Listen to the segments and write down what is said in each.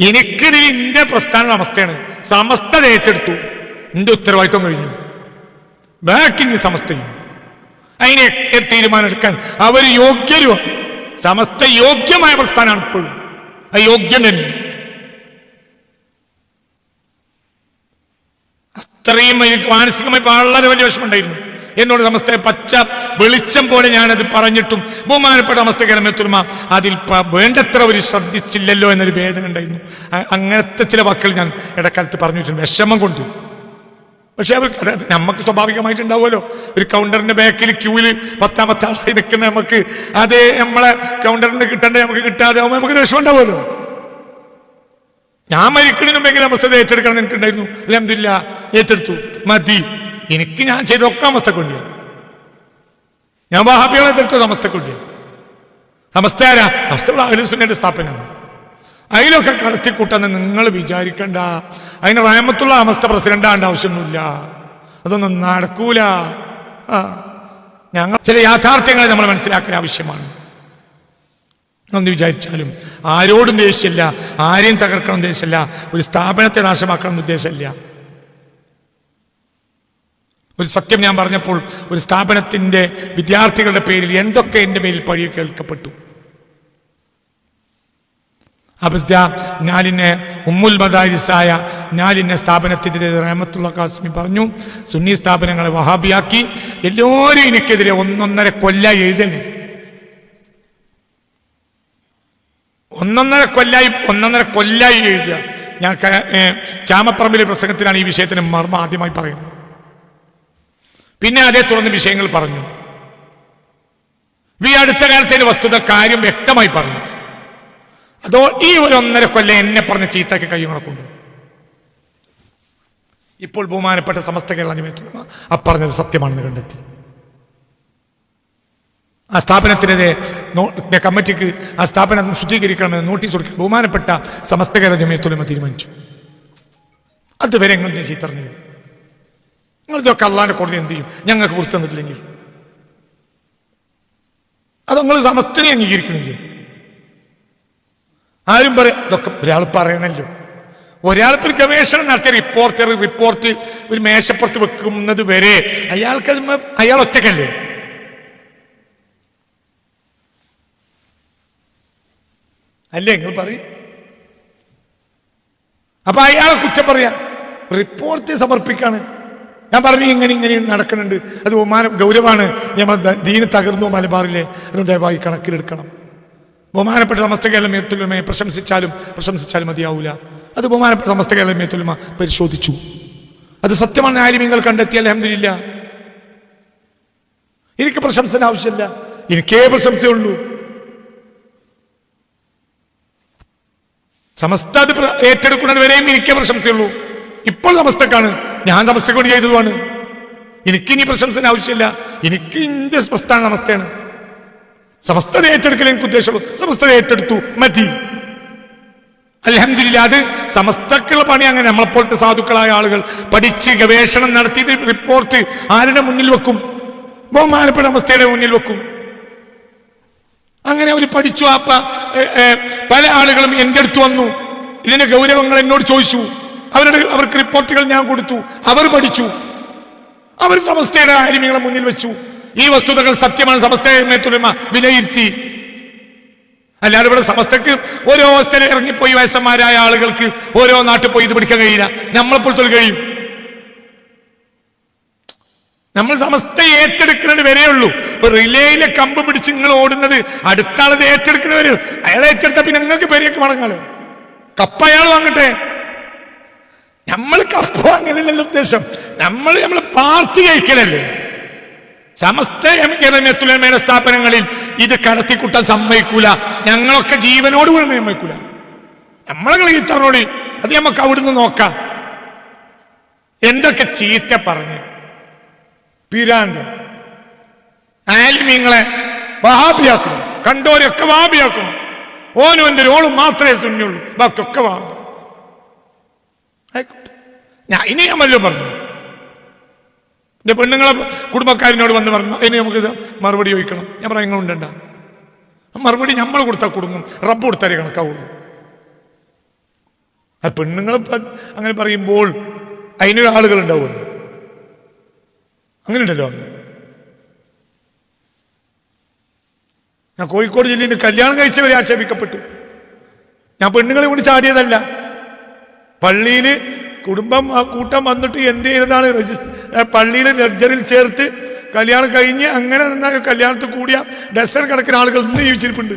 എനിക്കിത് ഇന്റെ പ്രസ്ഥാന സമസ്തയാണ് സമസ്ത ഏറ്റെടുത്തു. എന്റെ ഉത്തരവാദിത്വം കഴിഞ്ഞു. ബാക്കിങ് സമസ്തയും അതിനെ തീരുമാനം എടുക്കാൻ അവർ യോഗ്യരുമാണ് സമസ്ത യോഗ്യമായ പ്രസ്ഥാനമാണ് ഇപ്പോഴും. അത് യോഗ്യം തന്നെ. അത്രയും എനിക്ക് മാനസികമായി വളരെ വലിയ വിഷമമുണ്ടായിരുന്നു എന്നോട് നമസ്തേ പച്ച വെളിച്ചം പോലെ ഞാനത് പറഞ്ഞിട്ടും ബഹുമാനപ്പെട്ട അവസ്ഥകരമെത്തുമ അതിൽ പ- വേണ്ടത്ര ഒരു ശ്രദ്ധിച്ചില്ലല്ലോ എന്നൊരു വേദന ഉണ്ടായിരുന്നു. അങ്ങനത്തെ ചില വാക്കുകൾ ഞാൻ ഇടക്കാലത്ത് പറഞ്ഞിട്ടുണ്ട്. വിഷമം കൊണ്ട്. പക്ഷെ അവർ അതായത് നമുക്ക് സ്വാഭാവികമായിട്ടുണ്ടാവുമല്ലോ. ഒരു കൗണ്ടറിന്റെ ബാക്കിൽ ക്യൂവിൽ പത്താമത്തെ ആളായി നിൽക്കുന്ന നമുക്ക് അതേ നമ്മളെ കൗണ്ടറിന് കിട്ടേണ്ട നമുക്ക് കിട്ടാതെ ആവുമ്പോൾ നമുക്ക് വിഷമം ഉണ്ടാവുമല്ലോ. ഞാൻ മരിക്കണമെങ്കിൽ അവസ്ഥ ഏറ്റെടുക്കണം എനിക്കുണ്ടായിരുന്നു. അലഹമില്ല ഏറ്റെടുത്തു. മതി. എനിക്ക് ഞാൻ ചെയ്തൊക്കെ അവസ്ഥ കൊണ്ട് ഞാൻ വാഹാബികളെ എതിർത്തത് അവസ്ഥ കൊണ്ട് നമസ്തകളാ ഇവിടെ അഹലുസുന്നയുടെ സ്ഥാപനമാണ്. അതിലൊക്കെ കടത്തിക്കൂട്ടെന്ന് നിങ്ങൾ വിചാരിക്കണ്ട. അതിന് റഹമത്തുള്ള അവസ്ഥ പ്രസിഡന്റാണ്ട് ആവശ്യമൊന്നുമില്ല. അതൊന്നും നടക്കൂല. ഞങ്ങൾ ചില യാഥാർത്ഥ്യങ്ങളെ നമ്മൾ മനസ്സിലാക്കാൻ ആവശ്യമാണ്. എന്ന് വിചാരിച്ചാലും ആരോടും ദേഷ്യമില്ല. ആരെയും തകർക്കണം ദേഷ്യമില്ല ഒരു സ്ഥാപനത്തെ നാശമാക്കണം ഉദ്ദേശമില്ല. ഒരു സത്യം ഞാൻ പറഞ്ഞപ്പോൾ ഒരു സ്ഥാപനത്തിന്റെ വിദ്യാർത്ഥികളുടെ പേരിൽ എന്തൊക്കെ എന്റെ മേലിൽ പഴി കേൾക്കപ്പെട്ടു. അബസ്ദ ഉമ്മുൽ മദാരിസായ ഞാലിനെ സ്ഥാപനത്തിന്റെ റഹമത്തുള്ള കാസ്മി പറഞ്ഞു സുന്നി സ്ഥാപനങ്ങളെ വഹാബിയാക്കി എല്ലാവരും എനിക്കെതിരെ ഒന്നൊന്നര കൊല്ല എഴുതണേ. ഒന്നൊന്നര കൊല്ലായി ഒന്നൊന്നര കൊല്ലായി എഴുതുക. ഞാൻ ചാമപ്പറമ്പിലെ പ്രസംഗത്തിലാണ് ഈ വിഷയത്തിന് മർമ്മ ആദ്യമായി പറയുന്നത്. പിന്നെ അതേ തുടർന്ന് വിഷയങ്ങൾ പറഞ്ഞു. ഈ അടുത്ത കാലത്തെ വസ്തുത കാര്യം വ്യക്തമായി പറഞ്ഞു. അതോ ഈ ഒരു ഒന്നര കൊല്ലം എന്നെ പറഞ്ഞ ചീത്തക്ക് കൈകളെ കൊണ്ടു. ഇപ്പോൾ ബഹുമാനപ്പെട്ട സമസ്ത കേരള ജമിയത്തുലമ അപ്പറഞ്ഞത് പറഞ്ഞത് സത്യമാണെന്ന് കണ്ടെത്തി. ആ സ്ഥാപനത്തിനെതിരെ കമ്മിറ്റിക്ക് ആ സ്ഥാപനം ശുദ്ധീകരിക്കണമെന്ന് നോട്ടീസ് കൊടുക്കാൻ ബഹുമാനപ്പെട്ട സമസ്ത കേരള ജമിയത്തുലമ തീരുമാനിച്ചു. അതുവരെ എങ്ങനെ ചീത്തറിഞ്ഞു നിങ്ങൾ ഇതൊക്കെ അള്ളാന്റെ കോടതി എന്ത് ചെയ്യും? ഞങ്ങൾക്ക് പുറത്തു തന്നിട്ടില്ലെങ്കിൽ. അത് നിങ്ങൾ സമസ്തനെ അംഗീകരിക്കണില്ലേ? ആരും പറയാം ഇതൊക്കെ ഒരാൾ പറയണല്ലോ. ഒരാൾക്ക് ഒരു ഗവേഷണം നടത്തിയ റിപ്പോർട്ടർ റിപ്പോർട്ട് ഒരു മേശപ്പുറത്ത് വെക്കുന്നത് വരെ അയാൾക്ക് അയാൾ ഒറ്റക്കല്ലേ? അല്ലേ നിങ്ങൾ പറയും? അപ്പൊ അയാളെ കുറ്റം പറയാ. റിപ്പോർട്ട് സമർപ്പിക്കാണ്. ഞാൻ പറഞ്ഞു ഇങ്ങനെ ഇങ്ങനെ നടക്കുന്നുണ്ട്. അത് ബഹുമാനം ഗൗരവമാണ്. നമ്മൾ ദീന തകർന്നു മലബാറിലെ. അതും ദയവായി കണക്കിലെടുക്കണം. ബഹുമാനപ്പെട്ട സമസ്ത കേരള മേത്തുലമയെ പ്രശംസിച്ചാലും പ്രശംസിച്ചാലും മതിയാവൂല. അത് ബഹുമാനപ്പെട്ട സമസ്ത കേരള മേത്തുലമ പരിശോധിച്ചു. അത് സത്യമാണ് ആലിമ്യങ്ങൾ കണ്ടെത്തിയ അലഹമില്ല എനിക്ക് പ്രശംസന ആവശ്യമില്ല. എനിക്കേ പ്രശംസയുള്ളൂ. സമസ്ത അത് ഏറ്റെടുക്കുന്നത് വരെയും എനിക്കേ പ്രശംസയുള്ളൂ. ഇപ്പോൾ സമസ്തക്കാണ്. ഞാൻ സമസ്തക്ക് വേണ്ടി ചെയ്തതുമാണ്. എനിക്ക് ഇനി പ്രശംസന ആവശ്യമില്ല. എനിക്ക് ഇന്ത്യ പ്രസ്ഥാന നമസ്തയാണ് സമസ്തത ഏറ്റെടുക്കൽ എനിക്ക് ഉദ്ദേശമുള്ളൂ. സമസ്തത ഏറ്റെടുത്തു മതി. അലഹമില്ല അത് സമസ്തക്കുള്ള പണി അങ്ങനെ നമ്മളെപ്പോലത്തെ സാധുക്കളായ ആളുകൾ പഠിച്ച് ഗവേഷണം നടത്തിയിട്ട് റിപ്പോർട്ട് ആരുടെ മുന്നിൽ വെക്കും? ബഹുമാനപ്പെട്ട അവസ്ഥയുടെ മുന്നിൽ വെക്കും. അങ്ങനെ അവർ പഠിച്ചു ഏ, പല ആളുകളും എന്റെ അടുത്ത് വന്നു. ഇതിന്റെ ഗൗരവങ്ങൾ എന്നോട് ചോദിച്ചു. അവരുടെ അവർക്ക് റിപ്പോർട്ടുകൾ ഞാൻ കൊടുത്തു. അവർ പഠിച്ചു. അവർ സമസ്തയുടെ ആലിമ്യങ്ങളെ മുന്നിൽ വെച്ചു. ഈ വസ്തുതകൾ സത്യമാണ്. സമസ്തയെ വിലയിരുത്തി. അല്ലാതെ ഇവിടെ സമസ്തക്ക് ഓരോ അവസ്ഥയിൽ ഇറങ്ങിപ്പോയി വയസ്സന്മാരായ ആളുകൾക്ക് ഓരോ നാട്ടിൽ പോയി ഇത് പിടിക്കാൻ കഴിയില്ല. നമ്മളെപ്പോഴത്തെ കഴിയും. നമ്മൾ സമസ്ത ഏറ്റെടുക്കുന്നത് വരെയുള്ളൂ ഇപ്പൊ റിലേയിലെ കമ്പ് പിടിച്ച് നിങ്ങൾ ഓടുന്നത് അടുത്ത ആളത് ഏറ്റെടുക്കുന്നത് വരെ അയാൾ ഏറ്റെടുത്ത പിന്നെ നിങ്ങൾക്ക് പേരേക്ക് മടങ്ങാലോ? കപ്പ അയാൾ വാങ്ങട്ടെ? നമ്മൾ അപ്പോ അങ്ങനെയല്ല ഉദ്ദേശം. നമ്മൾ നമ്മൾ പാർട്ടി കഴിക്കലല്ലേ? സമസ്ത എത്തുലമയുടെ സ്ഥാപനങ്ങളിൽ ഇത് കടത്തിക്കുട്ടാൻ സമ്മതിക്കൂല. ഞങ്ങളൊക്കെ ജീവനോട് കൂടെ സമ്മതിക്കൂല നമ്മളെ ഇത്തറോടി അത് നമുക്ക് അവിടുന്ന് നോക്കാം. എന്തൊക്കെ ചീത്ത പറഞ്ഞു. പിരാന്ത്. ആലിമീങ്ങളെ വഹാബിയാക്കണം. കണ്ടോരൊക്കെ വഹാബിയാക്കണം. ഓനും എന്റെ ഓളും മാത്രമേ സുന്നുള്ളൂ ബാക്കിയൊക്കെ വഹാബി. ആയിക്കോട്ടെ. ഞാൻ ഇനി ഞാൻ വല്ലതും പറഞ്ഞു. എന്റെ പെണ്ണുങ്ങളെ കുടുംബക്കാരനോട് വന്ന് പറഞ്ഞു അതിന് നമുക്കിത് മറുപടി ചോദിക്കണം. ഞാൻ പറയാം നിങ്ങളുണ്ടണ്ട മറുപടി നമ്മൾ കൊടുത്താൽ കുടുങ്ങും. റബ്ബ് കൊടുത്താലേ കണക്കാവുള്ളൂ. ആ പെണ്ണുങ്ങൾ അങ്ങനെ പറയുമ്പോൾ അതിനൊരു ആളുകൾ ഉണ്ടാവുമല്ലോ. അങ്ങനെ ഉണ്ടല്ലോ ഞാൻ കോഴിക്കോട് ജില്ലയിൽ കല്യാണം കഴിച്ചവരെ ആക്ഷേപിക്കപ്പെട്ടു. ഞാൻ പെണ്ണുങ്ങളെ കൊണ്ട് ചാടിയതല്ല. പള്ളിയിൽ കുടുംബം ആ കൂട്ടം വന്നിട്ട് എന്ത് ചെയ്തതാണ്? പള്ളിയിൽ ലഡ്ജറിൽ ചേർത്ത് കല്യാണം കഴിഞ്ഞ് അങ്ങനെ നിന്നാൽ കല്യാണത്തിൽ കൂടിയ ഡസൻ കണക്കിന് ആളുകൾ ഇന്ന് ജീവിച്ചിരിപ്പുണ്ട്.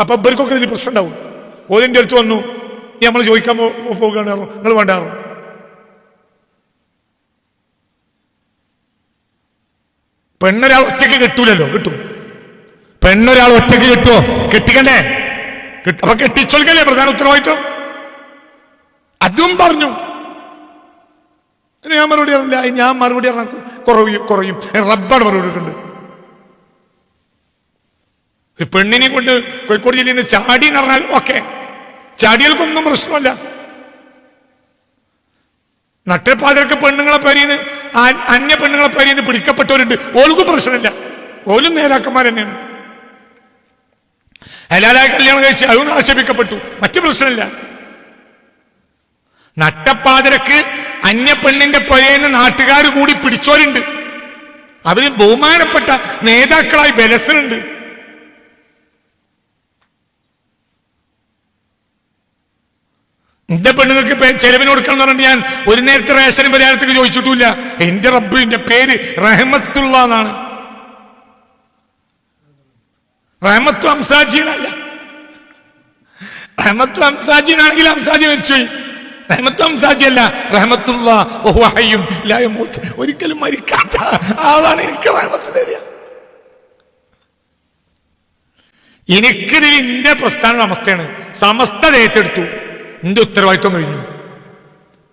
അപ്പൊ ഇവർക്കൊക്കെ ഇതിൽ പ്രശ്നം ഉണ്ടാവും ഓലിന്റെ അടുത്ത് വന്നു നമ്മൾ ചോദിക്കാൻ പോകുകയാണ് നിങ്ങൾ വേണ്ടാറോ പെണ്ണൊരാൾ ഒറ്റയ്ക്ക് കിട്ടൂലല്ലോ കിട്ടും. പെണ്ണൊരാൾ ഒറ്റയ്ക്ക് കിട്ടുമോ കെട്ടിക്കണ്ടേ? കിട്ട- അപ്പൊ കെട്ടിച്ചൊൽക്കല്ലേ പ്രധാന ഉത്തരവാദിത്വം? അതും പറഞ്ഞു. ഞാൻ മറുപടി പറഞ്ഞില്ല. ഞാൻ മറുപടി പറഞ്ഞ കുറയും. കുറയും റബ്ബാണ് മറുപടി കൊടുക്കുന്നുണ്ട് പെണ്ണിനെ കൊണ്ട് കോഴിക്കോട് ജില്ലയിൽ നിന്ന് ചാടി എന്ന് പറഞ്ഞാൽ ഓക്കെ. ചാടികൾക്കൊന്നും പ്രശ്നമല്ല. നട്ടപ്പാതിരൊക്കെ പെണ്ണുങ്ങളെ പരിന്ന് അന്യ പെണ്ണുങ്ങളെ പരിന്ന് പിടിക്കപ്പെട്ടവരുണ്ട്. ഓൾക്കും പ്രശ്നമില്ല. ഓലും നേതാക്കന്മാർ തന്നെയാണ് ഹലാലായ കല്യാണം കഴിച്ച് അതും ആക്ഷേപിക്കപ്പെട്ടു മറ്റു പ്രശ്നമില്ല. നട്ടപ്പാതിരക്ക് അന്യപ്പെണ്ണിന്റെ പെണ്ണിന്റെ പുരയെന്ന് നാട്ടുകാർ കൂടി പിടിച്ചോരുണ്ട്. അവർ ബഹുമാനപ്പെട്ട നേതാക്കളായി ബലസനുണ്ട് എന്റെ പെണ്ണുങ്ങൾക്ക് ചെലവിന് കൊടുക്കണം എന്ന് പറഞ്ഞിട്ട് ഞാൻ ഒരു നേരത്തെ റേഷനും പരിഹാരത്തേക്ക് ചോദിച്ചിട്ടില്ല എന്റെ റബ്ബിന്റെ പേര് റഹമത്തുള്ള എന്നാണ്. റഹമത്തു അംസാജീനല്ല റഹമത്തു അംസാജീനാണെങ്കിൽ അംസാജി മരിച്ചുപോയി. ഒരിക്കലും മരിക്കാത്ത ആളാണ് എനിക്ക് റഹമത്ത് തരിക. ഇന്റെ പ്രസ്ഥാന അവസ്ഥയാണ് സമസ്ത ഏറ്റെടുത്തു. എന്റെ ഉത്തരവാദിത്വം കഴിഞ്ഞു.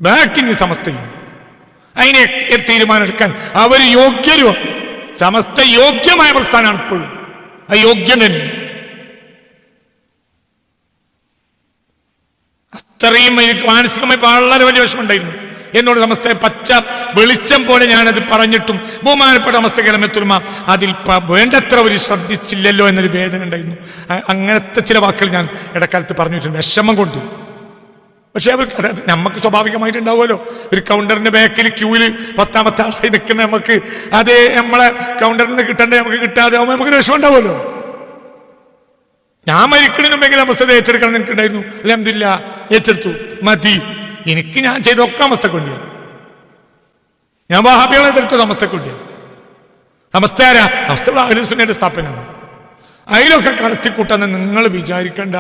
ബാക്കിന് സമസ്തയും അതിനെ തീരുമാനമെടുക്കാൻ അവർ യോഗ്യരുമാണ് സമസ്ത യോഗ്യമായ പ്രസ്ഥാനമാണ് ഇപ്പോഴും. ആ യോഗ്യം തന്നെ. അത്രയും എനിക്ക് മാനസികമായി വളരെ വലിയ വിഷമമുണ്ടായിരുന്നു. എന്നോട് സമസ്ത പച്ച വെളിച്ചം പോലെ ഞാനത് പറഞ്ഞിട്ടും ബഹുമാനപ്പെട്ട സമസ്ത കിളമെത്തുമ അതിൽ വേണ്ടത്ര ഒരു ശ്രദ്ധിച്ചില്ലല്ലോ എന്നൊരു വേദന ഉണ്ടായിരുന്നു. അങ്ങനത്തെ ചില വാക്കുകൾ ഞാൻ ഇടക്കാലത്ത് പറഞ്ഞിട്ടുണ്ട്. വിഷമം കൊണ്ട്. പക്ഷെ അവർക്ക് അതായത് നമുക്ക് സ്വാഭാവികമായിട്ടുണ്ടാവുമല്ലോ. ഒരു കൗണ്ടറിന്റെ ബാക്കിൽ ക്യൂവിൽ പത്താമത്തെ ആളായി നിൽക്കുന്ന നമുക്ക് അതേ നമ്മളെ കൗണ്ടറിൽ നിന്ന് നമുക്ക് കിട്ടാതെ ആവുമ്പോൾ നമുക്ക് വിഷമം ഉണ്ടാവുമല്ലോ. ഞാൻ മരിക്കണതിന് മുമ്പെങ്കിലും അവസ്ഥ ഏറ്റെടുക്കണം എന്ന് എനിക്കുണ്ടായിരുന്നു. അലഹമില്ല ഏറ്റെടുത്തു. മതി. എനിക്ക് ഞാൻ ചെയ്തൊക്കെ അവസ്ഥ കൊണ്ടു ഞാൻ വാഹാബികളെ എതിർത്തത് അവസ്ഥ കൊണ്ടു അവസ്ഥ ആരാ സ്ഥാപനമാണ്. അതിലൊക്കെ കടത്തിക്കൂട്ടെന്ന് നിങ്ങൾ വിചാരിക്കണ്ട.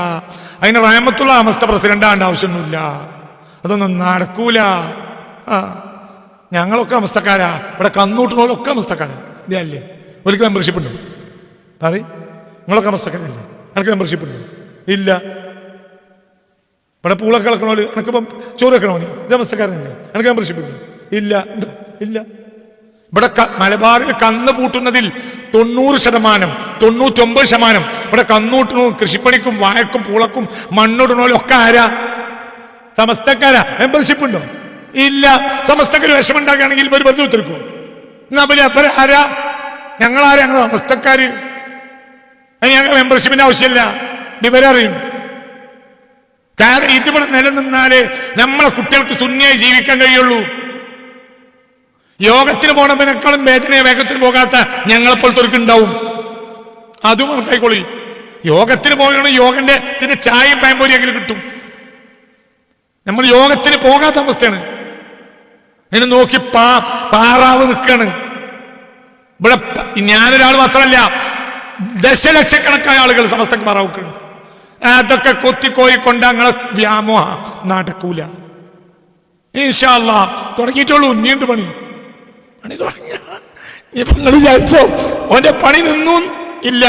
അതിന് റഹമത്തുള്ള അമസ്ത പ്രസിഡന്റ് ആവേണ്ട ആവശ്യമൊന്നുമില്ല. അതൊന്നും നടക്കൂല. ആ. ഞങ്ങളൊക്കെ അവസ്ഥക്കാരാ ഇവിടെ കന്നൂട്ടുകളൊക്കെ അവസ്ഥക്കാരാ ഇതല്ലേ? ഒരിക്കൽ മെമ്പർഷിപ്പ് ഉണ്ടോ? പറയും. നിങ്ങളൊക്കെ അവസ്ഥക്കാരല്ലേ എനിക്ക് മെമ്പർഷിപ്പ് ഉണ്ടോ. ഇല്ല. ഇവിടെ പൂളൊക്കെ ഇളക്കണോൽ എനിക്കിപ്പം ചോറ് വെക്കണോ നീ? ഇത് എനിക്ക് മെമ്പർഷിപ്പ് ഉണ്ടോ. ഇല്ല. ഇല്ല. ഇവിടെ മലബാറിൽ കന്ന് പൂട്ടുന്നതിൽ തൊണ്ണൂറ് ശതമാനം തൊണ്ണൂറ്റൊമ്പത് ശതമാനം. ഇവിടെ കന്നൂട്ടിനും കൃഷിപ്പണിക്കും വാഴക്കും പൂളക്കും മണ്ണിടണോലും ഒക്കെ ആരാ? സമസ്തക്കാരാ. മെമ്പർഷിപ്പ് ഉണ്ടോ? ഇല്ല. സമസ്തക്കൊരു വിഷമം ഉണ്ടാക്കുകയാണെങ്കിൽ ഒരു വെറുതെ ഉത്തരക്കും എന്നാ പിന്നെ ആരാ? ഞങ്ങളാരാ ഞങ്ങൾ സമസ്തക്കാര്? അതിന് ഞങ്ങൾ മെമ്പർഷിപ്പിന്റെ ആവശ്യമില്ല. ഇവരറിയും കാരണം ഇതിവിടെ നിലനിന്നാലേ നമ്മളെ കുട്ടികൾക്ക് ശൂന്യായി ജീവിക്കാൻ കഴിയുള്ളൂ. യോഗത്തിന് പോണതിനേക്കാളും വേദന വേഗത്തിന് പോകാത്ത ഞങ്ങളെപ്പോലത്തെ ഉണ്ടാവും. അതും കൈക്കൊള്ളി യോഗത്തിന് പോകണം യോഗന്റെ ഇതിന്റെ ചായയും പാമ്പൊരിയെങ്കിലും കിട്ടും. നമ്മൾ യോഗത്തിന് പോകാത്ത അവസ്ഥയാണ്. അതിനെ നോക്കി പാ പാറാവ് നിൽക്കാണ് ഇവിടെ ഞാനൊരാൾ മാത്രമല്ല ദശലക്ഷക്കണക്കായ ആളുകൾ സമസ്തക്ക് പാറാവുക്കുന്നുണ്ട് അതൊക്കെ കൊത്തിക്കോയിക്കൊണ്ട് ഞങ്ങളെ വ്യാമോഹ നടക്കൂല. ഈശാല്ല തുടങ്ങിയിട്ടുള്ളൂ ഇനിയുണ്ട് പണി? പണി തുടങ്ങിയ. ഇപ്പൊ നിങ്ങൾ വിചാരിച്ചോ ഓന്റെ പണി നിന്നു ഇല്ല.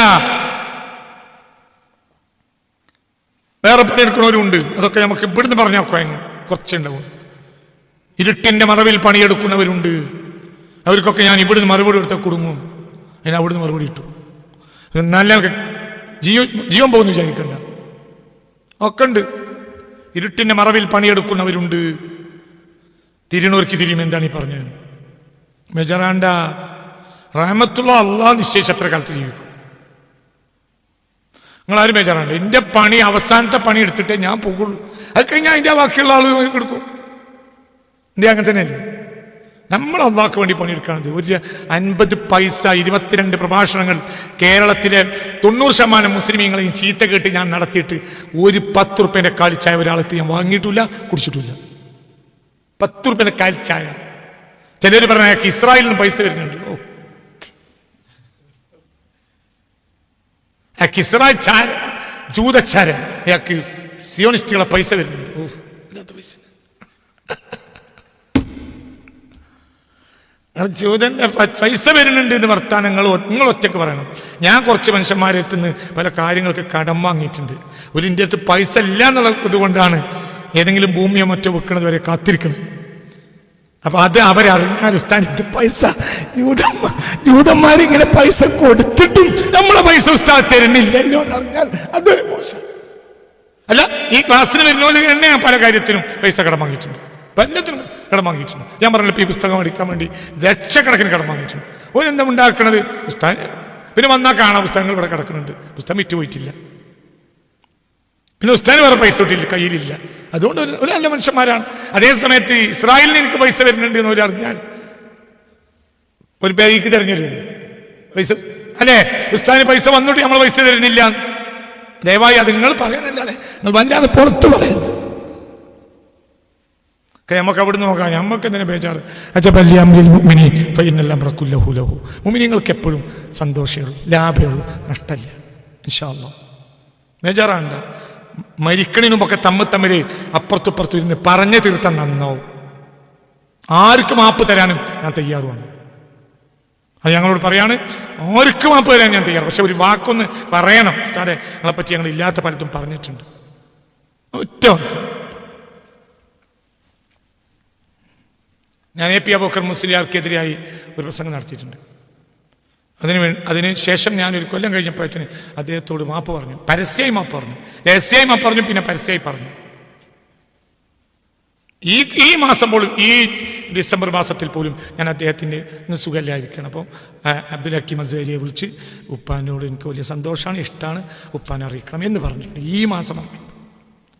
വേറെ പണി എടുക്കുന്നവരുണ്ട്. അതൊക്കെ നമുക്ക് ഇവിടുന്ന് പറഞ്ഞാൽ കുറച്ചുണ്ടാവും. ഇരുട്ടിന്റെ മറവിൽ പണിയെടുക്കുന്നവരുണ്ട്. അവർക്കൊക്കെ ഞാൻ ഇവിടുന്ന് മറുപടി എടുത്ത കുടുങ്ങും. അതിന് അവിടുന്ന് മറുപടി ഇട്ടു. നല്ല ജീവ ജീവൻ പോകുന്നു വിചാരിക്കണ്ട. ഒക്കെ ഉണ്ട്. ഇരുട്ടിന്റെ മറവിൽ പണിയെടുക്കുന്നവരുണ്ട്. തിരിണോർക്ക് തിരിയും എന്താണ് ഈ പറഞ്ഞത്? മെജറാണ്ട റഹമത്തുള്ള അള്ളാഹ് നിശ്ചയിച്ച അത്ര കാലത്ത് ജീവിക്കും? നിങ്ങളാരും മെജറാണ്ട എന്റെ പണി അവസാനത്തെ പണി എടുത്തിട്ടേ ഞാൻ പോകുള്ളൂ അത് കഴിഞ്ഞാൽ അതിന്റെ ബാക്കിയുള്ള ആളുകൾ കൊടുക്കും എന്തേ അങ്ങനെ തന്നെയല്ലേ? നമ്മൾ അള്ളാഹ്ക്ക് വേണ്ടി പണിയെടുക്കുന്നത് ഒരു അൻപത് പൈസ ഇരുപത്തിരണ്ട് പ്രഭാഷണങ്ങൾ കേരളത്തിലെ തൊണ്ണൂറ് ശതമാനം മുസ്ലിമീങ്ങളെയും ചീത്ത കേട്ട് ഞാൻ നടത്തിയിട്ട് ഒരു പത്ത് റുപ്യന്റെ കാലിച്ചായ ഒരാളെത്തി ഞാൻ വാങ്ങിയിട്ടില്ല കുടിച്ചിട്ടില്ല. പത്ത് റുപ്യന്റെ കാലിച്ചായ ചിലർ പറഞ്ഞ നിന്ന് പൈസ വരുന്നുണ്ട്. ഓ. അയാൾക്ക് ഇസ്രായേൽ ചാര ജൂതച്ചാര അയാൾക്ക് സിയോണിസ്റ്റുകളെ പൈസ വരുന്നുണ്ട്. ഓ ഇല്ലാത്ത പൈസ. പ- പൈസ വരുന്നുണ്ട് എന്ന് വർത്താനങ്ങൾ നിങ്ങൾ ഒറ്റയ്ക്ക് പറയണം. ഞാൻ കുറച്ച് മനുഷ്യന്മാരെ എത്തുന്ന പല കാര്യങ്ങൾക്ക് കടം വാങ്ങിയിട്ടുണ്ട്. ഒരു ഇന്ത്യ പൈസ ഇല്ല എന്നുള്ള ഇതുകൊണ്ടാണ് ഏതെങ്കിലും ഭൂമിയോ മറ്റോ വെക്കുന്നത് വരെ കാത്തിരിക്കുന്നത്. അപ്പൊ അത് അവരറിഞ്ഞാൽ പൈസ ജൂതന്മാർ ജൂതന്മാരിങ്ങനെ പൈസ കൊടുത്തിട്ടും നമ്മളെ പൈസ ഉസ്താദ് തരുന്നില്ലല്ലോ എന്നറിഞ്ഞാൽ അതൊരു മോശം. അല്ല ഈ ക്ലാസ്സിന് വരുന്നവര് തന്നെ പല കാര്യത്തിനും പൈസ കടം വാങ്ങിയിട്ടുണ്ട്. പലത്തിനും കടം വാങ്ങിയിട്ടുണ്ട് ഞാൻ പറഞ്ഞില്ല ഈ പുസ്തകം എടുക്കാൻ വേണ്ടി ലക്ഷക്കണക്കിന് കടം വാങ്ങിയിട്ടുണ്ട് ഒരു എന്താ ഉണ്ടാക്കണത്? പുസ്തകം പിന്നെ വന്നാൽ കാണാം പുസ്തകങ്ങൾ ഇവിടെ കിടക്കുന്നുണ്ട്. പുസ്തകം വിറ്റ് പോയിട്ടില്ല. പിന്നെ ഉസ്താന് വേറെ പൈസ ഇട്ടില്ല കയ്യിലില്ല. അതുകൊണ്ട് ഒരു നല്ല മനുഷ്യന്മാരാണ്. അതേ സമയത്ത് ഇസ്രായേലിന് എനിക്ക് പൈസ വരുന്നുണ്ട് എന്ന് അറിഞ്ഞാൽ ഒരു ബാഗിക്ക് തിരഞ്ഞെടുക്കും. പൈസ അല്ലേ? ഉസ്താന് പൈസ വന്നിട്ട് നമ്മൾ പൈസ തരുന്നില്ല. ദയവായി അത് നിങ്ങൾ പറയുന്നില്ലാതെ നിങ്ങൾ വല്ലാതെ പുറത്ത് പറയരുത്. നമുക്ക് അവിടെ നോക്കാം. നമുക്ക് എന്തിനാ ബേജാറ്? അജബല്യാമിൽ മുമിനി ഫൈനെല്ലാം റക്കുല്ലഹു ലഹു. മുമിനിങ്ങൾക്ക് എപ്പോഴും സന്തോഷമുള്ളൂ ലാഭമുള്ളൂ നഷ്ടമില്ല. ഇൻഷാല്ലോ ബേജാറാണ്ട. മരിക്കണിനുമൊക്കെ തമ്മിൽ തമ്മിൽ അപ്പുറത്തുപ്പുറത്തു ഇരുന്ന് പറഞ്ഞു തീർത്താൻ നന്നാവും. ആർക്ക് മാപ്പ് തരാനും ഞാൻ തയ്യാറുമാണ്. അത് ഞങ്ങളോട് പറയാണ് ആർക്ക് മാപ്പ് തരാൻ ഞാൻ തയ്യാറ് പക്ഷെ ഒരു വാക്കൊന്ന് പറയണം. ഉസ്താദെ ഞങ്ങളെപ്പറ്റി പറ്റി ഞങ്ങൾ ഇല്ലാത്ത പലതും പറഞ്ഞിട്ടുണ്ട്. ഒറ്റ വാക്ക്. ഞാൻ എ പി അബോക്കർ മുസ്ലിയാർക്കെതിരായി ഒരു പ്രസംഗം നടത്തിയിട്ടുണ്ട്. അതിന് അതിന് ശേഷം ഞാൻ ഒരു കൊല്ലം കഴിഞ്ഞപ്പോഴത്തേന് അദ്ദേഹത്തോട് മാപ്പ് പറഞ്ഞു. പരസ്യമായി മാപ്പ് പറഞ്ഞു. രഹസ്യമായി മാപ്പ് പറഞ്ഞു പിന്നെ പരസ്യമായി പറഞ്ഞു. ഈ ഈ മാസം പോലും ഈ ഡിസംബർ മാസത്തിൽ പോലും ഞാൻ അദ്ദേഹത്തിന്റെ ഇന്ന് സുഖമില്ലായിരിക്കണം അപ്പം അബ്ദുൽ ഹക്കീം അസേരിയെ വിളിച്ച് ഉപ്പാനോട് എനിക്ക് വലിയ സന്തോഷമാണ് ഇഷ്ടമാണ് ഉപ്പാനെ അറിയിക്കണം എന്ന് പറഞ്ഞിട്ടുണ്ട്. ഈ മാസം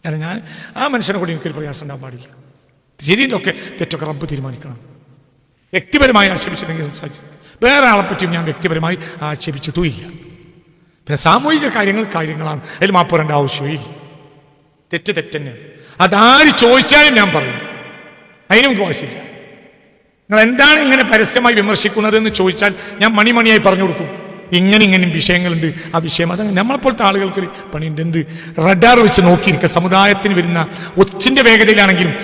ഞാൻ ആ മനുഷ്യനെ കൂടി എനിക്കൊരു പ്രയാസം ഉണ്ടാകാൻ പാടില്ല. ശരിയൊക്കെ തെറ്റൊക്കെ റബ്ബ് തീരുമാനിക്കണം. വ്യക്തിപരമായി ആക്ഷേപിച്ചില്ലെങ്കിൽ സംസാരിച്ചു വേറെ ആളെ പറ്റിയും ഞാൻ വ്യക്തിപരമായി ആക്ഷേപിച്ചിട്ടുമില്ല. പിന്നെ സാമൂഹിക കാര്യങ്ങൾ കാര്യങ്ങളാണ്. അതിൽ മാപ്പ് പറയേണ്ട ആവശ്യമില്ല. തെറ്റ് തെറ്റന്നെ. അതാര് ചോദിച്ചാലും ഞാൻ പറയും. അതിനും കോശില്ല നിങ്ങൾ എന്താണ് ഇങ്ങനെ പരസ്യമായി വിമർശിക്കുന്നത് എന്ന് ചോദിച്ചാൽ ഞാൻ മണിമണിയായി പറഞ്ഞു കൊടുക്കും. ഇങ്ങനെ ഇങ്ങനെ വിഷയങ്ങളുണ്ട്. ആ വിഷയം അത് നമ്മളെപ്പോലത്തെ ആളുകൾക്കൊരു പണിയുണ്ട്. എന്ത്? റഡാർ വെച്ച് നോക്കിയിരിക്കുക. സമുദായത്തിന് വരുന്ന ഒച്ചിന്റെ വേഗതയിലാണെങ്കിലും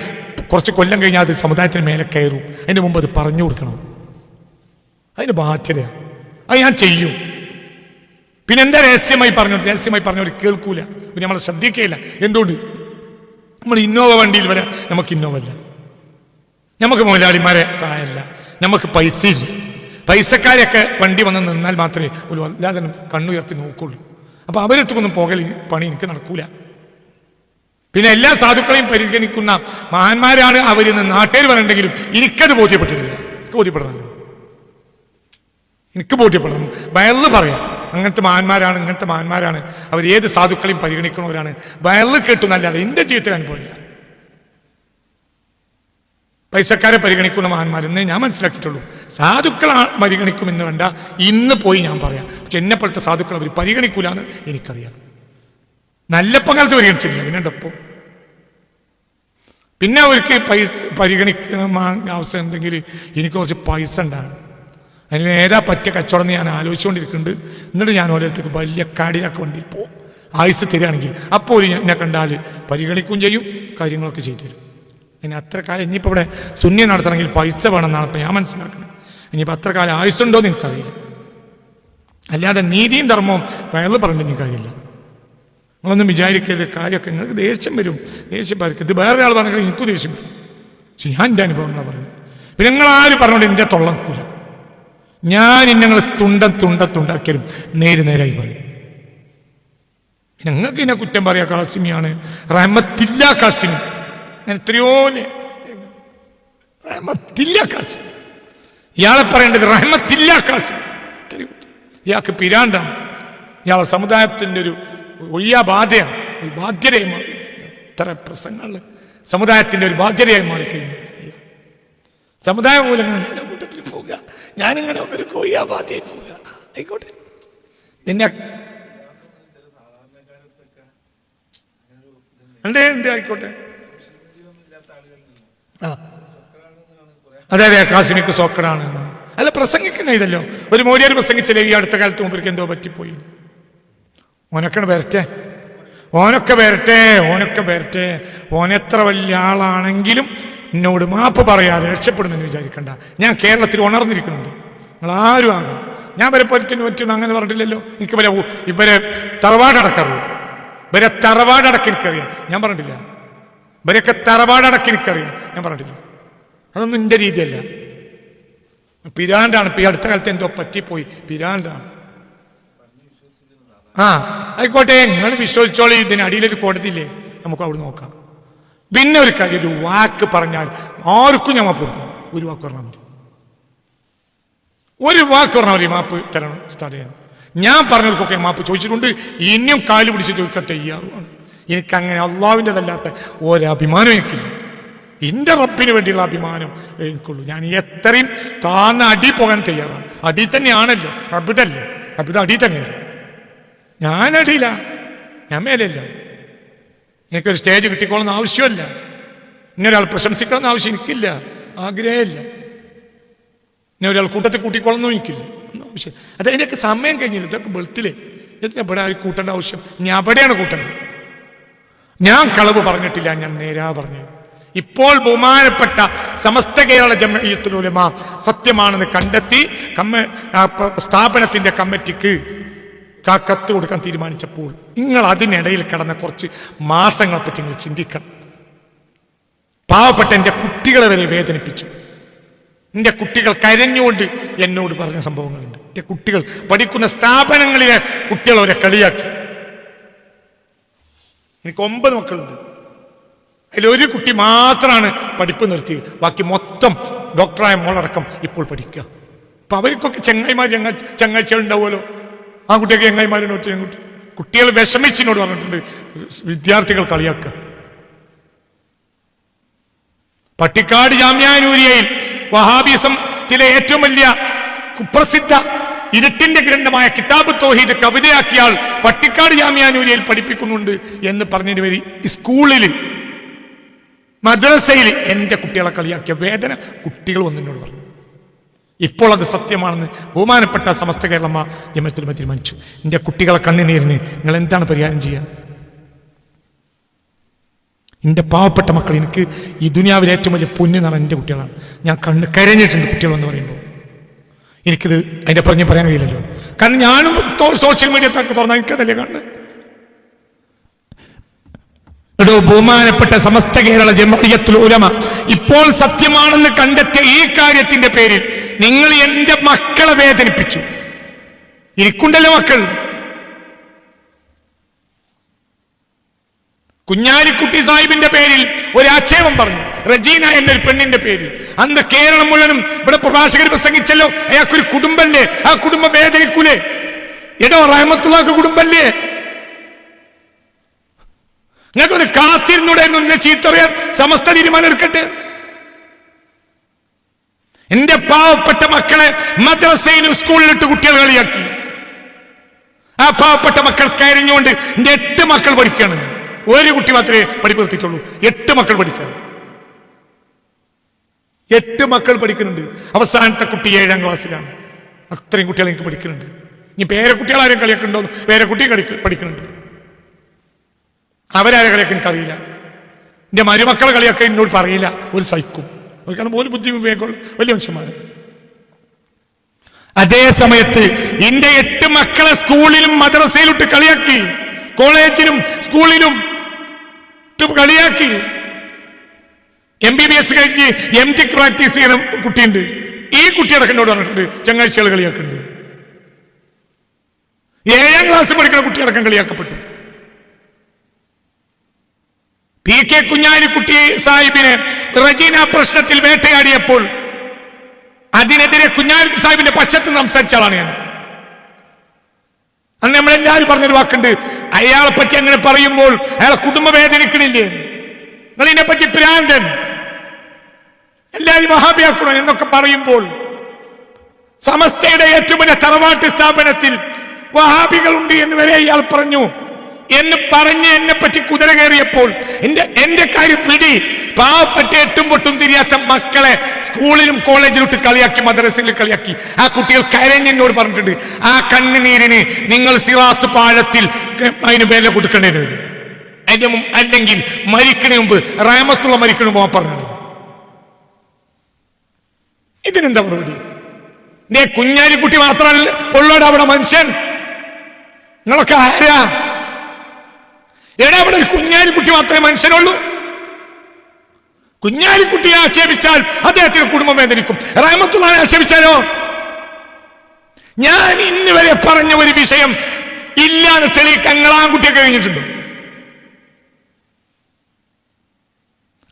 കുറച്ച് കൊല്ലം കഴിഞ്ഞാൽ അത് സമുദായത്തിന് മേലെ കയറും. അതിന് മുമ്പ് അത് പറഞ്ഞു കൊടുക്കണം. അതിന് ബാധ്യതയാണ് അത് ഞാൻ ചെയ്യും. പിന്നെ എന്താ രഹസ്യമായി പറഞ്ഞു? രഹസ്യമായി പറഞ്ഞവർ കേൾക്കൂല. പിന്നെ നമ്മളെ ശ്രദ്ധിക്കുകയില്ല എന്തുകൊണ്ട്? നമ്മൾ ഇന്നോവ വണ്ടിയിൽ വരെ നമുക്ക് ഇന്നോവ അല്ല. നമുക്ക് മുതലാളിമാരെ സഹായമല്ല. നമുക്ക് പൈസ ഇല്ല. പൈസക്കാരെയൊക്കെ വണ്ടി വന്ന് നിന്നാൽ മാത്രമേ ഒരു വല്ലാതെ കണ്ണുയർത്തി നോക്കുള്ളൂ. അപ്പൊ അവരെടുത്തൊന്നും പോകൽ പണി എനിക്ക് നടക്കൂല. പിന്നെ എല്ലാ സാധുക്കളെയും പരിഗണിക്കുന്ന മഹാന്മാരാണ് അവരെന്ന് നാട്ടുകാർ വരണ്ടെങ്കിലും എനിക്കത് ബോധ്യപ്പെട്ടിട്ടില്ല. എനിക്ക് ബോധ്യപ്പെടണം. എനിക്ക് ബോധ്യപ്പെടണം. വയറിൽ പറയാം. അങ്ങനത്തെ മഹാന്മാരാണ് ഇങ്ങനത്തെ മഹാന്മാരാണ്. അവർ ഏത് സാധുക്കളെയും പരിഗണിക്കുന്നവരാണ്. വയറിൽ കേട്ടുന്നല്ലാതെ എന്റെ ജീവിതത്തിൽ അനുഭവമില്ല. പൈസക്കാരെ പരിഗണിക്കുന്ന മഹാന്മാരെന്നേ ഞാൻ മനസ്സിലാക്കിയിട്ടുള്ളൂ. സാധുക്കൾ പരിഗണിക്കുമെന്ന് വേണ്ട. ഇന്ന് പോയി ഞാൻ പറയാം. പക്ഷെ എന്നെപ്പോലത്തെ സാധുക്കൾ അവർ പരിഗണിക്കൂല എന്ന് എനിക്കറിയാം. നല്ലപ്പം പരിഗണിച്ചില്ല. പിന്നെ പിന്നെ അവർക്ക് പൈസ പരിഗണിക്കുന്ന അവസ്ഥ ഉണ്ടെങ്കിൽ എനിക്ക് കുറച്ച് പൈസ ഉണ്ടാകും അതിന് ഏതാ പറ്റ കച്ചവടം ഞാൻ ആലോചിച്ചുകൊണ്ടിരിക്കുന്നുണ്ട്. എന്നിട്ട് ഞാൻ ഓരോരുത്തർക്ക് വലിയ കാടിലൊക്കെ വണ്ടിയിൽ പോകും ആയുസ് തരികയാണെങ്കിൽ അപ്പോൾ എന്നെ കണ്ടാൽ പരിഗണിക്കുകയും ചെയ്യും കാര്യങ്ങളൊക്കെ ചെയ്തു തരും. ഇനി അത്ര കാലം ഇനിയിപ്പോൾ ഇവിടെ ശൂന്യം നടത്തണമെങ്കിൽ പൈസ വേണമെന്നാണ് ഇപ്പം ഞാൻ മനസ്സിലാക്കുന്നത്. ഇനിയിപ്പോൾ അത്ര കാലം ആയുസ്സുണ്ടോ എന്ന് എനിക്കറിയില്ല. അല്ലാതെ നീതിയും ധർമ്മവും വേറെ പറഞ്ഞിട്ട് കാര്യമില്ല. നിങ്ങളൊന്നും വിചാരിക്കരുത് കാര്യമൊക്കെ നിങ്ങൾക്ക് ദേഷ്യം വരും ദേഷ്യം പാലിക്കും ഇത് വേറെ ആൾ പറഞ്ഞാൽ എനിക്കും ദേഷ്യം വരും. പക്ഷെ ഞാൻ എന്റെ അനുഭവങ്ങളാണ് പറഞ്ഞത്? പിന്നെ നിങ്ങൾ ആര് പറഞ്ഞോണ്ട് എന്റെ തൊള്ള നിൽക്കില്ല ഞാൻ ഇന്നങ്ങൾ തുണ്ട തുണ്ട തുണ്ടാക്കിയാലും നേര് നേരായി പറയും. ഞങ്ങൾക്ക് ഇതിനെ കുറ്റം പറയാ കാസിമിയാണ്. റഹമത്തില്ല കാസിമി. ഞാൻ എത്രയോ റഹമത്തില്ല കാസിമി. ഇയാളെ പറയേണ്ടത് റഹമത്തില്ല കാസിമി. ഇയാൾക്ക് പിരാണ്ടാണ് ഇയാളെ സമുദായത്തിന്റെ ഒരു ഒയ്യാ ബാധയാണ് ഒരു മാറി. ഇത്ര പ്രസംഗങ്ങൾ സമുദായത്തിന്റെ ഒരു ബാധ്യതയായി മാറിക്കഴിഞ്ഞു സമുദായ മൂലങ്ങൾ എന്റെ കൂട്ടത്തിൽ പോവുക. ഞാനിങ്ങനെ ഒരു കോയ്യ ബാധ്യയായി പോവുക. ആയിക്കോട്ടെ. നിന്നെ ഉണ്ട് ഉണ്ട് ആയിക്കോട്ടെ. ആ. അതെ അതെ കാസിമിക്ക് സോക്കടാണ്. അല്ല പ്രസംഗിക്കുന്ന ഇതല്ലോ. ഒരു മോഡിയാർ പ്രസംഗിച്ചില്ലേ ഈ അടുത്ത കാലത്ത് മുമ്പിലേക്ക് എന്തോ പറ്റിപ്പോയി? ഓനൊക്കെ വരട്ടെ. ഓനൊക്കെ വരട്ടെ ഓനൊക്കെ വരട്ടെ. ഓനെത്ര വലിയ ആളാണെങ്കിലും എന്നോട് മാപ്പ് പറയാതെ രക്ഷപ്പെടുമെന്ന് വിചാരിക്കണ്ട. ഞാൻ കേരളത്തിൽ ഉണർന്നിരിക്കുന്നുണ്ട്. നിങ്ങൾ ആരും ആകാം ഞാൻ വരെ പൊരുത്തിന് പറ്റുന്നു അങ്ങനെ പറഞ്ഞിട്ടില്ലല്ലോ എനിക്ക് വരെ ഇവരെ തറവാടക്കറിയൂ ഇവരെ തറവാടക്ക് എനിക്കറിയാം. ഞാൻ പറഞ്ഞിട്ടില്ല. ഇവരെയൊക്കെ തറവാടക്ക് എനിക്കറിയാം. ഞാൻ പറഞ്ഞിട്ടില്ല. അതൊന്നും എന്റെ രീതിയല്ല. പിരാണ്ടാണ് ഈ അടുത്ത കാലത്ത് എന്തോ പറ്റിപ്പോയി. പിരാണ്ടാണ് ആ ആയിക്കോട്ടെ നിങ്ങൾ വിശ്വസിച്ചോളി ഇതിന് അടിയിലൊരു കോടതിയില്ലേ? നമുക്ക് അവിടെ നോക്കാം. പിന്നെ ഒരു കാര്യം ഒരു വാക്ക് പറഞ്ഞാൽ ആർക്കും ഞാൻ മാപ്പ് ഒരു വാക്ക് പറഞ്ഞാൽ മതി. ഒരു വാക്ക് പറഞ്ഞാൽ മതി മാപ്പ് തരണം സ്റ്റാർട്ട് ചെയ്യാൻ. ഞാൻ പറഞ്ഞവർക്കൊക്കെ മാപ്പ് ചോദിച്ചിട്ടുണ്ട് ഇനിയും കാൽ പിടിച്ച് ചോദിക്കാൻ തയ്യാറുമാണ്. എനിക്ക് അങ്ങനെ അള്ളാവിന്റെതല്ലാത്ത ഒരഭിമാനം എനിക്കില്ല. എന്റെ റബ്ബിന് വേണ്ടിയുള്ള അഭിമാനം എനിക്കുള്ളൂ. ഞാൻ എത്രയും താന്ന അടി പോകാൻ തയ്യാറാണ്. അടി തന്നെയാണല്ലോ റബ്ബിതല്ലേ റബ്ബിത അടി തന്നെയല്ലേ. ഞാൻ അടിയില്ല ഞാൻ മേലല്ല. എനിക്കൊരു സ്റ്റേജ് കിട്ടിക്കോളുന്ന ആവശ്യമല്ല. ഇന്നൊരാൾ പ്രശംസിക്കണമെന്ന് ആവശ്യം എനിക്കില്ല. ആഗ്രഹമില്ല. എന്നെ ഒരാൾ കൂട്ടത്തിൽ കൂട്ടിക്കോളൊന്നും എനിക്കില്ല. ഒന്നും ആവശ്യം അത് അതിന്റെയൊക്കെ സമയം കഴിഞ്ഞില്ല. ഇതൊക്കെ വെളുത്തില്ലേ എത്ര ഇവിടെ കൂട്ടേണ്ട ആവശ്യം. ഞാൻ അവിടെയാണ് കൂട്ടേണ്ടത്. ഞാൻ കളവ് പറഞ്ഞിട്ടില്ല. ഞാൻ നേരാ പറഞ്ഞു ഇപ്പോൾ ബഹുമാനപ്പെട്ട സമസ്ത കേരള ജമയത്തുലുലമ സത്യമാണെന്ന് കണ്ടെത്തി കമ്മ സ്ഥാപനത്തിന്റെ കമ്മിറ്റിക്ക് ക- കത്ത് കൊടുക്കാൻ തീരുമാനിച്ചപ്പോൾ നിങ്ങൾ അതിനിടയിൽ കടന്ന കുറച്ച് മാസങ്ങളെ പറ്റി നിങ്ങൾ ചിന്തിക്കണം. പാവപ്പെട്ട എന്റെ കുട്ടികളെ വരെ വേദനിപ്പിച്ചു. എന്റെ കുട്ടികൾ കരഞ്ഞുകൊണ്ട് എന്നോട് പറഞ്ഞ സംഭവങ്ങളുണ്ട്. എന്റെ കുട്ടികൾ പഠിക്കുന്ന സ്ഥാപനങ്ങളിലെ കുട്ടികൾ അവരെ കളിയാക്കി. എനിക്ക് ഒമ്പത് മക്കളുണ്ട്. അതിലൊരു കുട്ടി മാത്രമാണ് പഠിപ്പ് നിർത്തിയത്. ബാക്കി മൊത്തം ഡോക്ടറായ മോളടക്കം ഇപ്പോൾ പഠിക്കുക. അപ്പൊ അവർക്കൊക്കെ ചെങ്ങായിമാർ ചങ്ങ ചങ്ങാഴ്ചകൾ ഉണ്ടാവുമല്ലോ ആ കുട്ടിയൊക്കെ ചെങ്ങായിമാരിനോട് ഒറ്റ കുട്ടി? കുട്ടികൾ വിഷമിച്ചിനോട് പറഞ്ഞിട്ടുണ്ട് വിദ്യാർത്ഥികൾ കളിയാക്കുക പട്ടിക്കാട് ജാമ്യാനൂരിയയിൽ വഹാബിസത്തിലെ ഏറ്റവും വലിയ കുപ്രസിദ്ധ ഇരുട്ടിന്റെ ഗ്രന്ഥമായ കിതാബ് തോഹീദ് കവിതയാക്കിയാൽ പട്ടിക്കാട് ജാമ്യാനൂരിയയിൽ പഠിപ്പിക്കുന്നുണ്ട് എന്ന് പറഞ്ഞതിന് വരി സ്കൂളിൽ മദ്രസയിൽ എന്റെ കുട്ടികളെ കളിയാക്കിയ വേദന കുട്ടികൾ ഒന്നിനോട് പറഞ്ഞു. ഇപ്പോൾ അത് സത്യമാണെന്ന് ബഹുമാനപ്പെട്ട സമസ്ത കേരളമ്മ ജമത്തിൽ തീരുമാനിച്ചു. എന്റെ കുട്ടികളെ കണ്ണുനീരിന് നിങ്ങൾ എന്താണ് പരിഹാരം ചെയ്യുക എന്റെ പാവപ്പെട്ട മക്കൾ എനിക്ക് ഈ ദുനിയാവിലെ ഏറ്റവും വലിയ പൊന്നു നിറ എന്റെ കുട്ടികളാണ്. ഞാൻ കണ്ണ് കരഞ്ഞിട്ടുണ്ട് കുട്ടികൾ എന്ന് പറയുമ്പോൾ. എനിക്കിത് അതിന്റെ പറഞ്ഞ് പറയാൻ കഴിയില്ലല്ലോ. കാരണം ഞാനും സോഷ്യൽ മീഡിയ തുറന്നാൽ എനിക്കതല്ലേ എടോ ബഹുമാനപ്പെട്ട സമസ്ത കേരള ജമയത്തുൽ ഉലമ ഇപ്പോൾ സത്യമാണെന്ന് കണ്ടെത്തിയ ഈ കാര്യത്തിന്റെ പേരിൽ നിങ്ങൾ എന്റെ മക്കളെ വേദനിപ്പിച്ചു. ഇരിക്കുണ്ടല്ലോ മക്കൾ? കുഞ്ഞാലിക്കുട്ടി സാഹിബിന്റെ പേരിൽ ഒരു ആക്ഷേപം പറഞ്ഞു. റജീന എന്നൊരു പെണ്ണിന്റെ പേരിൽ. അന്ന് കേരളം മുഴുവനും ഇവിടെ പ്രഭാഷകർ പ്രസംഗിച്ചല്ലോ അയാൾക്കൊരു കുടുംബല്ലേ? ആ കുടുംബം വേദനിക്കൂലേ? എടോ റഹമത്തുള്ള കുടുംബല്ലേ? ഞങ്ങൾക്കൊരു കാത്തിരുന്നൂടായിരുന്നു എന്നെ ചീത്തറിയാൻ. സമസ്ത തീരുമാനം എടുക്കട്ടെ. എന്റെ പാവപ്പെട്ട മക്കളെ മദ്രസയിലും സ്കൂളിലിട്ട് കുട്ടികൾ കളിയാക്കി. ആ പാവപ്പെട്ട മക്കൾ കരഞ്ഞുകൊണ്ട് എന്റെ എട്ട് മക്കൾ പഠിക്കുകയാണ് ഒരു കുട്ടി മാത്രമേ പഠിപ്പ് നിർത്തിയിട്ടുള്ളൂ. എട്ട് മക്കൾ പഠിക്കുകയാണ് എട്ട് മക്കൾ പഠിക്കുന്നുണ്ട്. അവസാനത്തെ കുട്ടി ഏഴാം ക്ലാസ്സിലാണ്. അത്രയും കുട്ടികൾ എനിക്ക് പഠിക്കുന്നുണ്ട്. ഇനി പേരക്കുട്ടികൾ ആരും കളിയാക്കുന്നുണ്ടോ പേരക്കുട്ടി കളി പഠിക്കുന്നുണ്ട്. അവരാരെ കളിയാക്കാൻ എനിക്കറിയില്ല. എന്റെ മരുമക്കളെ കളിയൊക്കെ എന്നോട് പറയില്ല. ഒരു സൈക്കും. കാരണം പോലും ബുദ്ധി വിവേകമുള്ള വലിയ മനുഷ്യന്മാര്. അതേ സമയത്ത് എന്റെ എട്ട് മക്കളെ സ്കൂളിലും മദ്രസയിലിട്ട് കളിയാക്കി കോളേജിലും സ്കൂളിലും ഇട്ട് കളിയാക്കി. എം ബി ബി എസ് കഴിഞ്ഞ് എം ടി പ്രാക്ടീസ് ചെയ്യുന്ന കുട്ടിയുണ്ട്. ഈ കുട്ടിയടക്കം എന്നോട് പറഞ്ഞിട്ടുണ്ട് ചങ്ങാഴ്ചകൾ കളിയാക്കുന്നുണ്ട്. ഏഴാം ക്ലാസ് പഠിക്കുന്ന കുട്ടിയടക്കം കളിയാക്കപ്പെട്ടു. പി കെ കുഞ്ഞാലിക്കുട്ടി സാഹിബിന് റജീന പ്രശ്നത്തിൽ വേട്ടയാടിയപ്പോൾ അതിനെതിരെ കുഞ്ഞാലി സാഹിബിന്റെ പക്ഷത്ത് സംസാരിച്ച ആളാണ് ഞാൻ. അന്ന് നമ്മളെല്ലാവരും പറഞ്ഞൊരു വാക്കുണ്ട് അയാളെ പറ്റി അങ്ങനെ പറയുമ്പോൾ അയാളെ കുടുംബ വേദനിക്കണില്ലേ നിങ്ങളിനെ പറ്റി പ്രാന്തൻ എല്ലാവരും മഹാബിയാക്കണം എന്നൊക്കെ പറയുമ്പോൾ സമസ്തയുടെ ഏറ്റവും വലിയ തറവാട്ട് സ്ഥാപനത്തിൽ വഹാബികളുണ്ട് എന്ന് വരെ ഇയാൾ പറഞ്ഞു. എന്ന് പറഞ്ഞ് എന്നെ പറ്റി കുതിര കയറിയപ്പോൾ എന്റെ എന്റെ കാര്യം പിടി. പാവപ്പെട്ട എട്ടും പൊട്ടും തിരിയാത്ത മക്കളെ സ്കൂളിലും കോളേജിലും ഇട്ട് കളിയാക്കി മദ്രസയിൽ കളിയാക്കി. ആ കുട്ടികൾ കരഞ്ഞെന്നോട് പറഞ്ഞിട്ടുണ്ട് ആ കണ്ണുനീരിന് നിങ്ങൾ സിറാത്ത് പാഴത്തിൽ അതിന് വില കൊടുക്കേണ്ടി വരും. അതിന്റെ അല്ലെങ്കിൽ മരിക്കണ മുമ്പ് റാമത്തുള്ള മരിക്കണ മുമ്പ് പറഞ്ഞു ഇതിനെന്താ മറുപടി കുഞ്ഞാലിക്കുട്ടി മാത്രമല്ല ഉള്ളോട് അവിടെ മനുഷ്യൻ. നിങ്ങളൊക്കെ ആരാ? എടാ അവിടെ കുഞ്ഞാലിക്കുട്ടി മാത്രമേ മനുഷ്യനുള്ളൂ. കുഞ്ഞാലിക്കുട്ടിയെ ആക്ഷേപിച്ചാൽ അദ്ദേഹത്തിന് കുടുംബം വേദനിക്കും. റഹമത്തുള്ളാനെ ആക്ഷേപിച്ചാലോ? ഞാൻ ഇന്ന് വരെ പറഞ്ഞ ഒരു വിഷയം ഇല്ലാന്ന് തെളിയിക്കാൻ ആൺകുട്ടിയെ കഴിഞ്ഞിട്ടുണ്ട്.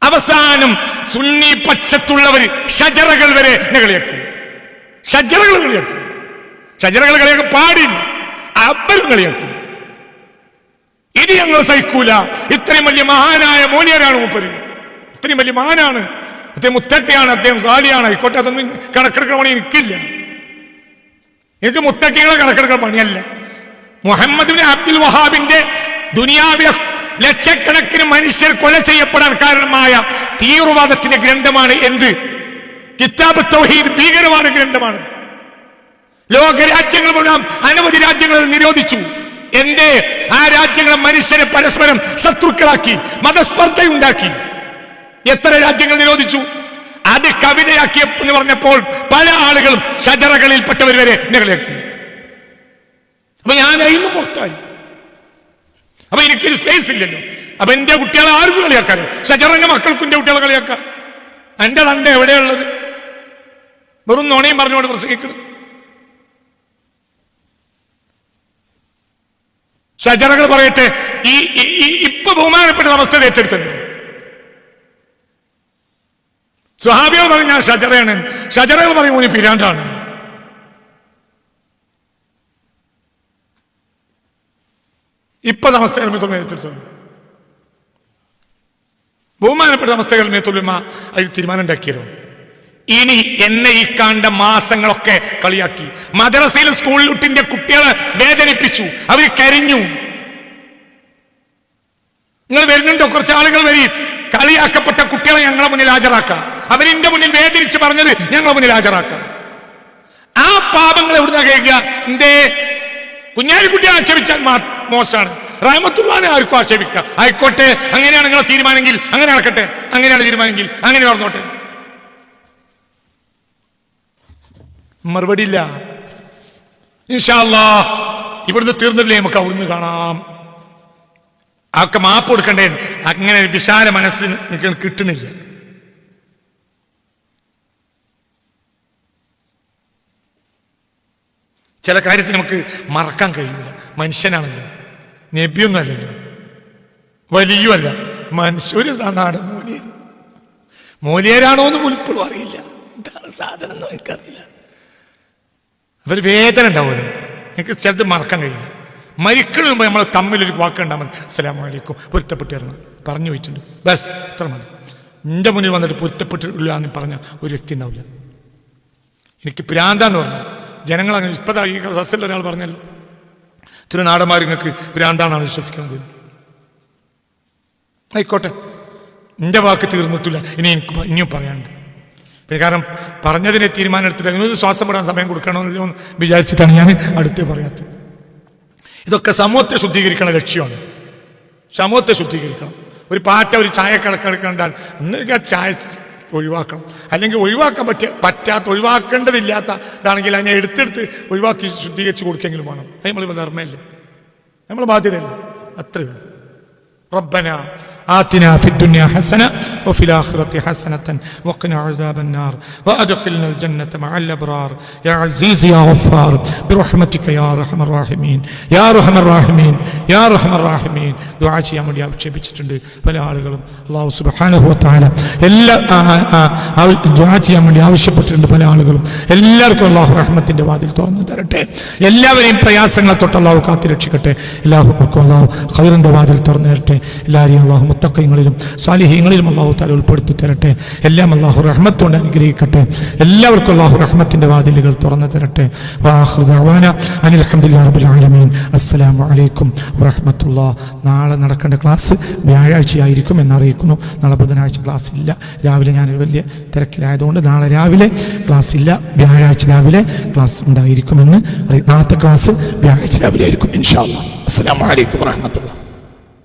അവസാനം സുന്നി പക്ഷത്തുള്ളവർ ഷജറകൾ വരെ കളിയാക്കും. ഷജറകൾ കളിയാക്കും. ഷജറകൾ കളിയാക്കും പാടില്ല. അവരും കളിയാക്കി. ഇത് ഞങ്ങൾ സഹിക്കൂല. ഇത്രയും വലിയ മഹാനായ മോനിയരാണ് മൂപ്പര്? ഇത്രയും വലിയ മഹാനാണ്. അദ്ദേഹം മുത്തക്കയാണ് അദ്ദേഹം സാലിയാണ്. ആയിക്കോട്ടെ അതൊന്നും കണക്കെടുക്കുന്ന പണി എനിക്കില്ല. എനിക്ക് മുത്തക്കികളെ കണക്കെടുക്കുന്ന പണിയല്ല. മുഹമ്മദ് അബ്ദുൽ വഹാബിന്റെ ദുനിയാവിലെ ലക്ഷക്കണക്കിന് മനുഷ്യർ കൊല ചെയ്യപ്പെടാൻ കാരണമായ തീവ്രവാദത്തിന്റെ ഗ്രന്ഥമാണ് എന്ത്? കിതാബ് തൗഹീദ് ഭീകരവാദ ഗ്രന്ഥമാണ്. ലോകരാജ്യങ്ങൾ മുഴുവൻ അനവധി രാജ്യങ്ങൾ നിരോധിച്ചു. എന്റെ ആ രാജ്യങ്ങളെ മനുഷ്യരെ പരസ്പരം ശത്രുക്കളാക്കി മതസ്പർദ്ധയുണ്ടാക്കി. എത്ര രാജ്യങ്ങൾ നിരോധിച്ചു? അത് കവിതയാക്കി എന്ന് പറഞ്ഞപ്പോൾ പല ആളുകളും ഷജറകളിൽപ്പെട്ടവർ വരെ നിങ്ങളേക്കും അപ്പൊ ഞാൻ അതിന് പുറത്തായി. അപ്പൊ എനിക്കൊരു സ്പേസ് ഇല്ലല്ലോ. അപ്പൊ എന്റെ കുട്ടികളെ ആർക്കും കളിയാക്കാനോ ഷജറന്റെ മക്കൾക്കും എന്റെ കുട്ടികളെ കളിയാക്കാം എന്റെ തണ്ട എവിടെയുള്ളത് വെറും നോണയും പറഞ്ഞുകൊണ്ട് പ്രസംഗിക്കണം ഷജറകൾ പറയട്ടെ ഈ ഇപ്പൊ ബഹുമാനപ്പെട്ട അവസ്ഥ ഏറ്റെടുത്തത്. സ്വഹാബികൾ പറയും ഞാൻ ഷജറയാണ്. ഷജറകൾ പറയും ഓന് പിരാണ്ടാണ് ഇപ്പൊ അവസ്ഥകൾ മേത്തുള്ള ഏറ്റെടുത്തു ബഹുമാനപ്പെട്ട അവസ്ഥകൾ മേത്തുള്ളിമ അതിൽ തീരുമാനം ഉണ്ടാക്കിയല്ലോ ഇനി എന്നെ ഈ കണ്ട മാസങ്ങളൊക്കെ കളിയാക്കി. മദ്രസയിൽ സ്കൂളിലുട്ടിന്റെ കുട്ടികളെ വേദനിപ്പിച്ചു. അവർ കരിഞ്ഞു. നിങ്ങൾ വരുന്നുണ്ടോ? കുറച്ച് ആളുകൾ വരി. കളിയാക്കപ്പെട്ട കുട്ടികളെ ഞങ്ങളെ മുന്നിൽ ഹാജരാക്കാം. അവരിന്റെ മുന്നിൽ വേദനിച്ച് പറഞ്ഞത് ഞങ്ങളെ മുന്നിൽ ഹാജരാക്കാം. ആ പാപങ്ങൾ എവിടുന്ന കേൾക്കുക? എന്തേ? കുഞ്ഞാലിക്കുട്ടിയെ ആക്ഷേപിച്ചാൽ മോശമാണ്. റഹമത്തുള്ളാനെ ആർക്കും ആക്ഷേപിക്കാം. ആയിക്കോട്ടെ അങ്ങനെയാണ് നിങ്ങളെ തീരുമാനമെങ്കിൽ അങ്ങനെ നടക്കട്ടെ അങ്ങനെയാണ് തീരുമാനമെങ്കിൽ അങ്ങനെ നടന്നോട്ടെ. മറുപടി ഇല്ല ഇൻഷാല്ലാ ഇവിടുന്ന് തീർന്നില്ലേ നമുക്ക് അവിടുന്ന് കാണാം. ആക്കെ മാപ്പ് കൊടുക്കണ്ടേ? അങ്ങനെ വിശാല മനസ്സിന് കിട്ടുന്നില്ല. ചില കാര്യത്തിൽ നമുക്ക് മറക്കാൻ കഴിയില്ല. മനുഷ്യനാണല്ലോ. നബിയൊന്നും അല്ലല്ലോ വലിയുമല്ല. മനുഷ്യര് നാട് മൂലിയർ മൂലിയരാണോ എന്ന് പോലും ഇപ്പോഴും അറിയില്ല. എന്താണ് സാധനം എന്ന് എനിക്കറിയില്ല. അതൊരു വേദന ഉണ്ടാവുമല്ലോ. എനിക്ക് ചിലത് മറക്കാൻ കഴിയില്ല. മരിക്കണ മുമ്പ് നമ്മൾ തമ്മിലൊരു വാക്കുണ്ടാവും അസ്സലാമലൈക്കും പൊരുത്തപ്പെട്ട് പൊരുത്തപ്പെട്ടിരുന്നു. പറഞ്ഞു വെച്ചിട്ടുണ്ട് ബസ് അത്ര മതി. എന്റെ മുന്നിൽ വന്നിട്ട് പൊരുത്തപ്പെട്ടിട്ടില്ല എന്ന് പറഞ്ഞ ഒരു വ്യക്തി ഉണ്ടാവില്ല. എനിക്ക് പ്രാന്താന്ന് പറഞ്ഞു. ജനങ്ങൾ അങ്ങനെ ഇപ്പതാ ഈ സസ്യത്തിൽ ഒരാൾ പറഞ്ഞല്ലോ. ചില നാടന്മാർ നിങ്ങൾക്ക് ഭ്രാന്താണെന്നാണ് വിശ്വസിക്കുന്നത്. ആയിക്കോട്ടെ. എന്റെ വാക്ക് തീർന്നിട്ടില്ല. ഇനി എനിക്ക് ഇനിയും പറയാനുണ്ട്. പിന്നെ കാരണം പറഞ്ഞതിനെ തീരുമാനം എടുത്തില്ല ശ്വാസം വിടാൻ സമയം കൊടുക്കണമല്ലോ എന്ന് വിചാരിച്ചിട്ടാണ് ഞാൻ അടുത്ത് പറയാത്തത്. ഇതൊക്കെ സമൂഹത്തെ ശുദ്ധീകരിക്കണ ലക്ഷ്യമാണ്. സമൂഹത്തെ ശുദ്ധീകരിക്കണം. ഒരു പാറ്റ ഒരു ചായ കണക്കെടുക്കണ്ടാൽ ഒന്നെങ്കിൽ ആ ചായ ഒഴിവാക്കണം. അല്ലെങ്കിൽ ഒഴിവാക്കാൻ പറ്റിയ പറ്റാത്ത ഒഴിവാക്കേണ്ടതില്ലാത്ത ഇതാണെങ്കിൽ അതിനെ എടുത്തെടുത്ത് ഒഴിവാക്കി ശുദ്ധീകരിച്ച് കൊടുക്കെങ്കിലും വേണം. നമ്മൾ ധർമ്മമല്ലേ? നമ്മൾ ബാധ്യതയില്ല? അത്രയുള്ളൂ റബ്ബന آتنا في الدنيا حسنة وفي الآخرة حسنة وقنا عذاب النار وأدخلنا الجنة مع الأبرار. يا عزيز يا غفار برحمتك يا أرحم الراحمين. يا أرحم الراحمين. യാ റഹ്മർ ദുആ ചെയ്യാൻ വേണ്ടി ആക്ഷേപിച്ചിട്ടുണ്ട് പല ആളുകളും. അള്ളാഹു സുബാനുഭവത്താല എല്ലാ ദുആ ചെയ്യാൻ വേണ്ടി ആവശ്യപ്പെട്ടിട്ടുണ്ട് പല ആളുകളും. എല്ലാവർക്കും അള്ളാഹു റഹ്മത്തിന്റെ വാതിൽ തുറന്നു തരട്ടെ. എല്ലാവരെയും പ്രയാസങ്ങളെ തൊട്ട് അള്ളാഹു കാത്തിരക്ഷിക്കട്ടെ എല്ലാവർക്കും അള്ളാഹു ഖൈറിന്റെ വാതിൽ തുറന്നു തരട്ടെ. എല്ലാവരെയും അള്ളാഹു മുത്തക്കങ്ങളിലും സാലിഹ്യങ്ങളിലും അള്ളാഹു താല ഉൾപ്പെടുത്തി തരട്ടെ. എല്ലാം അള്ളാഹു റഹ്മത്തോണ്ട് അനുഗ്രഹിക്കട്ടെ. എല്ലാവർക്കും അള്ളാഹു റഹ്മത്തിന്റെ വാതിലുകൾ തുറന്നു തരട്ടെ. വാഹൃദാന അനിൽ ആലമീൻ. അസ്സലാമു അലൈക്കും വറഹ്മത്തുള്ളാഹ് നാളെ നടക്കേണ്ട ക്ലാസ് വ്യാഴാഴ്ചയായിരിക്കും എന്നറിയിക്കുന്നു. നാളെ ബുധനാഴ്ച ക്ലാസ് ഇല്ല. രാവിലെ ഞാനൊരു വലിയ തിരക്കിലായതുകൊണ്ട് നാളെ രാവിലെ ക്ലാസ് ഇല്ല. വ്യാഴാഴ്ച രാവിലെ ക്ലാസ് ഉണ്ടായിരിക്കുമെന്ന് നാളത്തെ ക്ലാസ് വ്യാഴാഴ്ച രാവിലെ ആയിരിക്കും ഇൻഷാ അല്ലാ. അസ്സലാമു അലൈക്കും വറഹ്മത്തുള്ളാഹി